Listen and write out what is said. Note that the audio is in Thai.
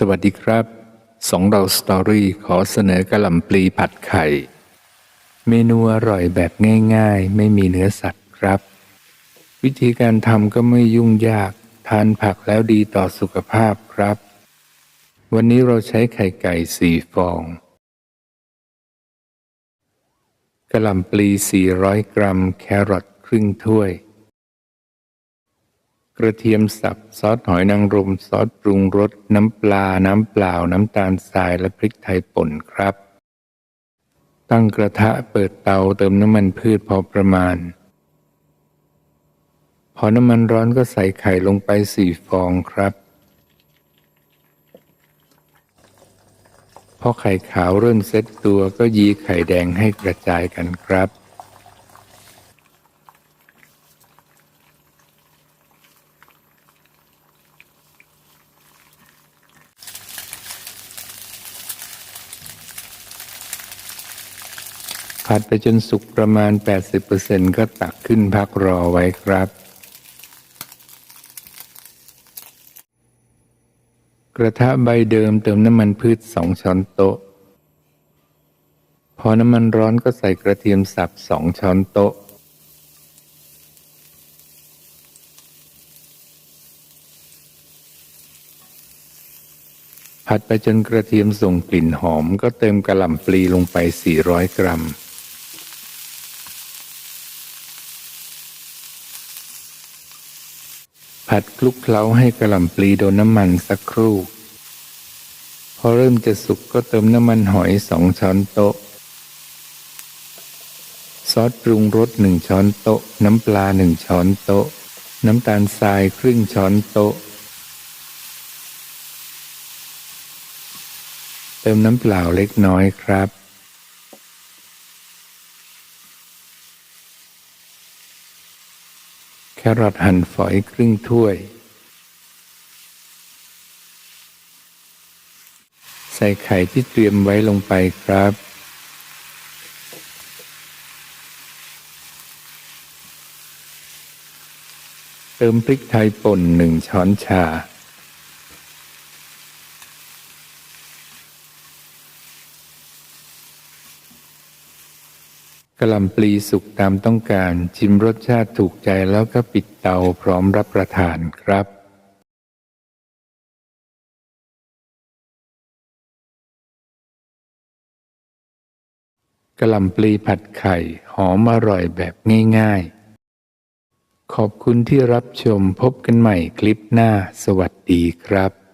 สวัสดีครับ สองเราสตอรี่ขอเสนอกระหล่ำปลีผัดไข่ เมนูอร่อยแบบง่ายๆ ไม่มีเนื้อสัตว์ครับ วิธีการทำก็ไม่ยุ่งยาก ทานผักแล้วดีต่อสุขภาพครับ วันนี้เราใช้ไข่ไก่สี่ฟองกระหล่ำปลี 400 กรัม แครอทครึ่งถ้วย กระเทียมสับซอสหอยนางรมซอสปรุงรสน้ำปลา น้ำเปล่า น้ำตาลทรายและพริกไทยป่นครับ ตั้งกระทะเปิดเตาเติมน้ำมันพืชพอประมาณ พอน้ำมันร้อนก็ใส่ไข่ลงไปสี่ฟองครับ พอไข่ขาวเริ่มเซ็ตตัวก็ยีไข่แดงให้กระจายกันครับ ผัดไปจนสุกประมาณ 80%ก็ตักขึ้นพักรอไว้ครับ กระทะใบเดิมเติมน้ำมันพืชสองช้อนโต๊ะ พอน้ำมันร้อนก็ใส่กระเทียมสับสองช้อนโต๊ะ ผัดไปจนกระเทียมส่งกลิ่นหอมก็เติมกระหล่ำปลีลงไป 400 กรัม ผัดคลุกเคล้าให้กระหล่ำปลีโดนน้ำมันสักครู่ พอเริ่มจะสุกก็เติมน้ำมันหอยสองช้อนโต๊ะ ซอสปรุงรสหนึ่งช้อนโต๊ะ น้ำปลาหนึ่งช้อนโต๊ะ น้ำตาลทรายครึ่งช้อนโต๊ะ เติมน้ำเปล่าเล็กน้อยครับ แค รอทหั่นฝอยครึ่งถ้วย ใส่ไข่ที่เตรียมไว้ลงไปครับ เติมพริกไทยป่นหนึ่งช้อนชา กระหล่ำปลีสุกตามต้องการ ชิมรสชาติถูกใจแล้วก็ปิดเตาพร้อมรับประทานครับกระหล่ำปลีผัดไข่หอมอร่อยแบบง่ายๆ ขอบคุณที่รับชมพบกันใหม่คลิปหน้าสวัสดีครับ